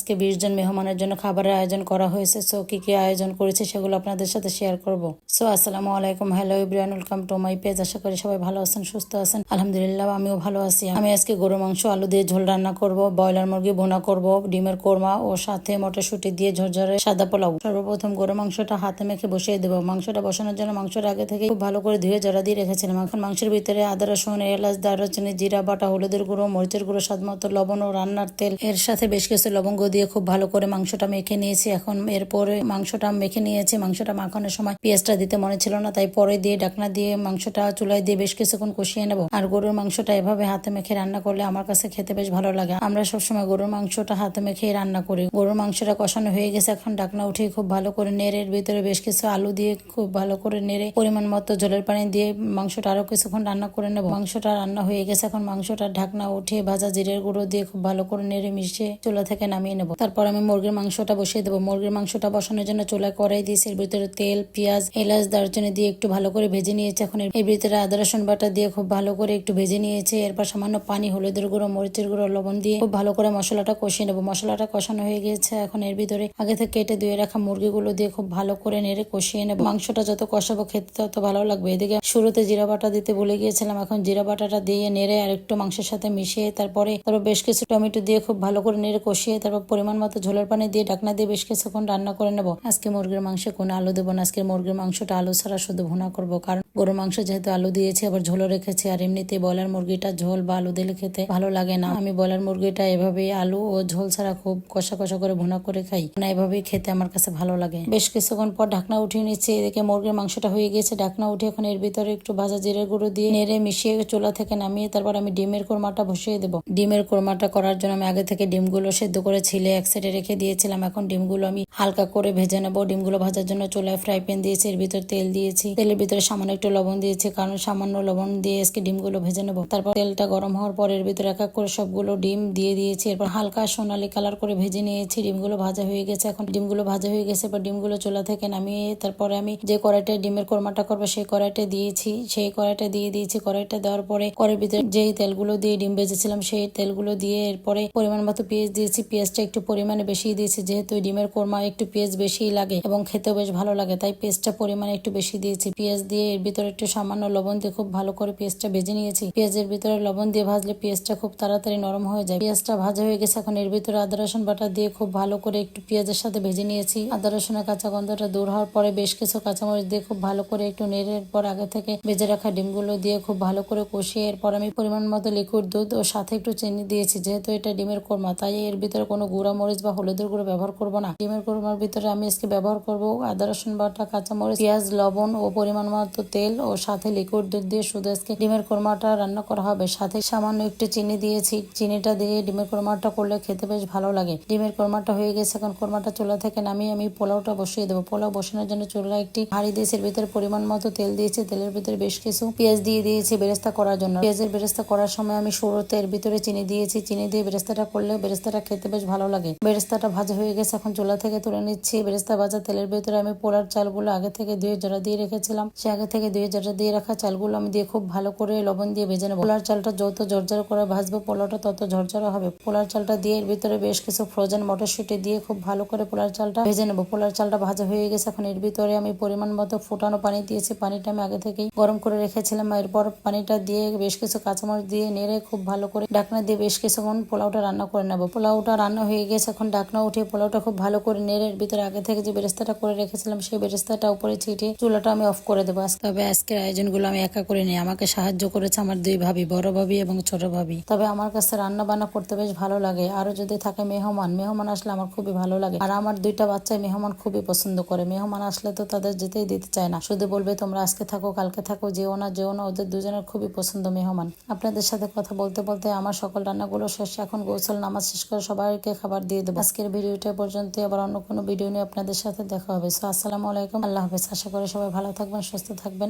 আজকে বিশ জন মেহমানের জন্য খাবারের আয়োজন করা হয়েছে। সো কি কি আয়োজন করেছে সেগুলো আপনাদের সাথে শেয়ার করব। সো আসসালামু আলাইকুম। Hello Ibrahim welcome to my page আশা করি সবাই ভালো আছেন, সুস্থ আছেন। আলহামদুলিল্লাহ, আমিও ভালো আছি। আমি আজকে গরু, মাংস, আলু দিয়ে ঝোল রান্না করব, ব্রয়লার মুরগি ভুনা করব, ডিমের কোরমা ও সাথে মটরশুঁটি দিয়ে ঝরঝরে সাদা পোলাও। সর্বপ্রথম গরু, মাংসটা হাতে মেখে বসিয়ে দেবো। মাংসটা বসানোর জন্য মাংসটা আগে থেকে খুব ভালো করে ধুয়ে জড়া দিয়ে রেখেছিলাম। এখন মাংসের ভিতরে আদা, রসুন, এলাচ, দারুচিনি, জিরা, বাটা, হলুদের গুঁড়ো, মরিচের গুঁড়ো, স্বাদ মতো লবণ ও রান্নার তেল। এর সাথে বেশ কিছু লবঙ্গ দিয়ে খুব ভালো করে মাংসটা মেখে নিয়েছি। এখন এরপরে মাংসটা মেখে নিয়েছি। মাংসটা মাখানোর সময় পেঁয়াজটা দিতে মনে ছিল না, তাই পরে দিয়ে ডাকনা দিয়ে মাংসটা চুলায় দিয়ে বেশ কিছুক্ষণ কষিয়ে নেব। আর গরুর মাংসটা এভাবে হাতে মেখে রান্না করলে আমার কাছে খেতে বেশ ভালো লাগে। আমরা সবসময় গরুর মাংসটা হাতে মেখে রান্না করি। গরুর মাংসটা কষানো হয়ে গেছে। এখন ডাকনা উঠিয়ে খুব ভালো করে নেড়ে, এর ভিতরে বেশ কিছু আলু দিয়ে খুব ভালো করে নেড়ে, পরিমাণ মতো জলের পানি দিয়ে মাংসটা আরও কিছুক্ষণ রান্না করে নেব। মাংসটা রান্না হয়ে গেছে। এখন মাংসটা ঢাকনা উঠিয়ে ভাজা জিরের গুঁড়ো দিয়ে খুব ভালো করে নেড়ে মিশিয়ে চুলা থেকে নামিয়ে নেব। তারপর আমি মুরগির মাংসটা বসিয়ে দেবো। মুরগির মাংসটা বসানোর জন্য চুলা কড়াই দিয়েছি এর ভিতরে তেল, পেঁয়াজ, এলাচ, দারচিনি দিয়ে একটু ভালো করে ভেজে নিয়েছি। এখন এর ভিতরে আদা, রসুন বাটা দিয়ে খুব ভালো করে একটু ভেজে নিয়েছে। এরপর সামান্য পানি, হলুদের গুঁড়ো, মরিচের গুঁড়ো, লবণ দিয়ে খুব ভালো করে মশলাটা কষিয়ে নেব। মশলাটা কষানো হয়ে গেছে এখন এর ভিতরে আগে থেকে কেটে ধুয়ে রাখা মুরগিগুলো দিয়ে খুব ভালো করে নেড়ে কষিয়ে নেব। মাংসটা যত কষাবো খেতে তত ভালো লাগবে। এদিকে শুরুতে জিরা বাটা দিতে ভুলে গিয়েছিলাম। এখন জিরা বাটাটা দিয়ে নেড়ে আর একটু মাংসের সাথে মিশিয়ে তারপরে তারপর বেশ কিছু টমেটো দিয়ে খুব ভালো করে নেড়ে কষিয়ে তারপর পরিমাণ মতো ঝোলের পানি দিয়ে ঢাকনা দিয়ে বেশ কিছুক্ষণ রান্না করে নেব। আজকে মুরগির মাংসে কোনো আলু দেবো না। আজকে মুরগির মাংসটা আলু ছাড়া শুধু ভুনা করব। কারণ গরুর মাংস যেহেতু আলু দিয়েছি, আবার ঝোলও রেখেছি, আর এমনিতে ব্রয়লার মুরগিটা ঝোল বা আলু দিলে খেতে ভালো লাগে না। আমি ব্রয়লার মুরগিটা এভাবে আলু ও ঝোল ছাড়া খুব কষা কষা করে ভুনা করে খাই। না, এভাবেই খেতে আমার কাছে ভালো লাগে। বেশ কিছুক্ষণ পর ঢাকনা উঠিয়ে নিচ্ছি, এদিকে মুরগির মাংসটা হয়ে গেছে ঢাকনা উঠে এখন এর ভিতরে একটু ভাজা জিরের গুঁড়ো দিয়ে নেড়ে মিশিয়ে চোলা থেকে নামিয়ে তারপর আমি ডিমের কোরমাটা বসিয়ে দেবো। ডিমের কোরমাটা করার জন্য আমি আগে থেকে ডিমগুলো সেদ্ধ করে ছিলে এক সাইডে রেখে দিয়েছিলাম। এখন ডিমগুলো আমি হালকা করে ভেজে নেব। ডিমগুলো ভাজার জন্য চুলায় ফ্রাই প্যান দিয়েছি, এর ভিতরে তেল দিয়েছি। তেলের ভিতরে সামান্য একটু লবণ দিয়েছি, কারণ সামান্য লবণ দিয়ে আজকে ডিমগুলো ভেজে নেব। তারপর তেলটা গরম হওয়ার পর এর ভিতরে এক এক করে সবগুলো ডিম দিয়ে দিয়েছি। এরপর হালকা সোনালি কালার করে ভেজে নিয়েছি। ডিমগুলো ভাজা হয়ে গেছে, এখন ডিমগুলো ভাজা হয়ে গেছে। এবার ডিমগুলো চুলা থেকে নামিয়ে তারপরে আমি যে কড়াইটা ডিমের কোরমাটা করব, সেই কড়াইটা দিয়েছি। সেই কড়াইটা দিয়ে দিয়েছি। কড়াইটা দেওয়ার পরে কড়াইয়ের ভিতরে যেই তেলগুলো দিয়ে ডিম ভেজেছিলাম, সেই তেলগুলো দিয়ে এরপরে পরিমাণ মতো পেঁয়াজ দিয়েছি। পেঁয়াজটা একটু পরিমাণে বেশি দিয়েছি, যেহেতু ডিমের কোরমা একটু পেঁয়াজ বেশি লাগে এবং খেতেও বেশ ভালো লাগে, তাই পেঁয়াজটা পরিমাণে একটু বেশি দিয়েছি। পেঁয়াজ দিয়ে এর ভিতরে একটু সামান্য লবণ দিয়ে খুব ভালো করে পেঁয়াজটা ভেজে নিয়েছি। পেঁয়াজের ভিতরে লবণ দিয়ে ভাজলে পেঁয়াজটা খুব তাড়াতাড়ি নরম হয়ে যায়। পেঁয়াজটা ভাজা হয়ে গেছে, এখন এর ভিতরে আদা, রসুন বাটা দিয়ে খুব ভালো করে একটু পেঁয়াজের সাথে ভেজে নিয়েছি। আদা, রসুনের কাঁচা গন্ধটা দূর হওয়ার পরে বেশ কিছু কাঁচামরিচ দিয়ে খুব ভালো করে একটু নেড়ে পর আগে থেকে ভেজে রাখা ডিমগুলো দিয়ে খুব ভালো করে কষিয়ে এরপর আমি পরিমাণ মতো লিকুইড দুধ ও সাথে একটু চিনি দিয়েছি। যেহেতু এটা ডিমের কোরমা, তাই এর ভিতরে কোনো গুঁড়া মরিচ বা হলুদের গুঁড়ো ব্যবহার করব না। ডিমের কোরমার ভিতরে আমি আজকে ব্যবহার করব আদা, রসুন বাটা, কাঁচামরিচ, পেঁয়াজ, লবণ ও পরিমাণ মতো তেল। ও সাথে লিকুইড দুধ দিয়ে শুধু আজকে ডিমের কোরমাটা রান্না করা হবে। সাথে সামান্য একটু চিনি দিয়েছি। চিনিটা দিয়ে ডিমের কোরমাটা করলে খেতে বেশ ভালো লাগে। ডিমের কোরমাটা হয়ে গেছে এখন কোরমাটা চুলা থেকে নামিয়ে আমি পোলাওটা বসিয়ে দেবো। পোলাও বসানোর জন্য চুলা একটি হাঁড়ি দিয়েছি এর ভিতরে পরিমাণ মতো তেল দিয়েছি। তেলের ভিতরে বেশ কিছু পেঁয়াজ দিয়ে দিয়েছি বেরেস্তা করার জন্য। পেঁয়াজের বেরেস্তা করার সময় আমি শুরুতে এর ভিতরে চিনি দিয়েছি। চিনি দিয়ে বেরেস্তাটা করলে বেরেস্তাটা খেতে বেশ ভালো লাগে। বেরেস্তাটা ভাজা হয়ে গেছে এখন চুলা থেকে তুলে নিচ্ছি। বেরেস্তা ভাজা তেলের ভিতরে আমি পোলার চালগুলো আগে থেকে ধুয়ে জড়া দিয়ে রেখেছিলাম। সে আগে থেকে ধুয়ে জড়া দিয়ে রাখা চালগুলো আমি দিয়ে খুব ভালো করে লবণ দিয়ে ভেজে নেব। পোলার চালটা যত ঝরঝর করে ভাজবো, পোলাওটা তত ঝরঝরা হবে। পোলার চালটা দিয়ে এর ভিতরে বেশ কিছু ফ্রোজেন মটরশুঁটি দিয়ে খুব ভালো করে পোলার চালটা ভেজে নেব। পোলার চালটা ভাজা হয়ে গেছে, এখন এর ভিতরে আমি পরিমাণ মতো ফুটানো পানি দিয়েছি। পানিটা আমি আগে থেকেই গরম করে রেখেছিলাম এরপর পানিটা দিয়ে বেশ কিছু কাঁচামরিচ দিয়ে নেড়ে খুব ভালো করে ডাকনা দিয়ে বেশ কিছুক্ষণ পোলাওটা রান্না করে নেব। পোলাওটা রান্না হয়ে গেছে, এখন ডাকনা উঠিয়ে পোলাওটা খুব ভালো করে নেড়ে এর ভিতরে আগে থেকে যে বেরেস্তাটা করে রেখেছিলাম, সেই বেরেস্তাটা উপরে ছিটিয়ে চুলাটা আমি অফ করে দেবো। আজকে তবে আজকের আয়োজনগুলো আমি একা করে আমাকে সাহায্য করেছে আমার দুই ভাবি, বড় ভাবি এবং ছোট ভাবি। তবে আমার কাছে রান্না বান্না করতে বেশ ভালো লাগে। আরও যদি থাকে মেহমান মেহমান আসলে আমার খুবই ভালো লাগে। আর আমার দুইটা বাচ্চা মেহমান খুবই পছন্দ করে। মেহমান আসলে তো তাদের যেতেই দিতে চায় না। শুধু বলবে, তোমরা আজকে থাকো, কালকে থাকো, যেও না যেও না। ওদের দুজনের খুবই পছন্দ মেহমান। আপনাদের সাথে কথা বলতে বলতে আমার সকল রান্নাগুলো শেষ। এখন গোসল, নামাজ শেষ করে সবাইকে খাবার দিয়ে দেবো। আজকের ভিডিওটা পর্যন্ত। আবার অন্য কোনো ভিডিও নিয়ে আপনাদের সাথে দেখা হবে। সো, আসসালামু আলাইকুম। আল্লাহ হাফেজ। আশা করি সবাই ভালো থাকবেন, সুস্থ থাকবেন।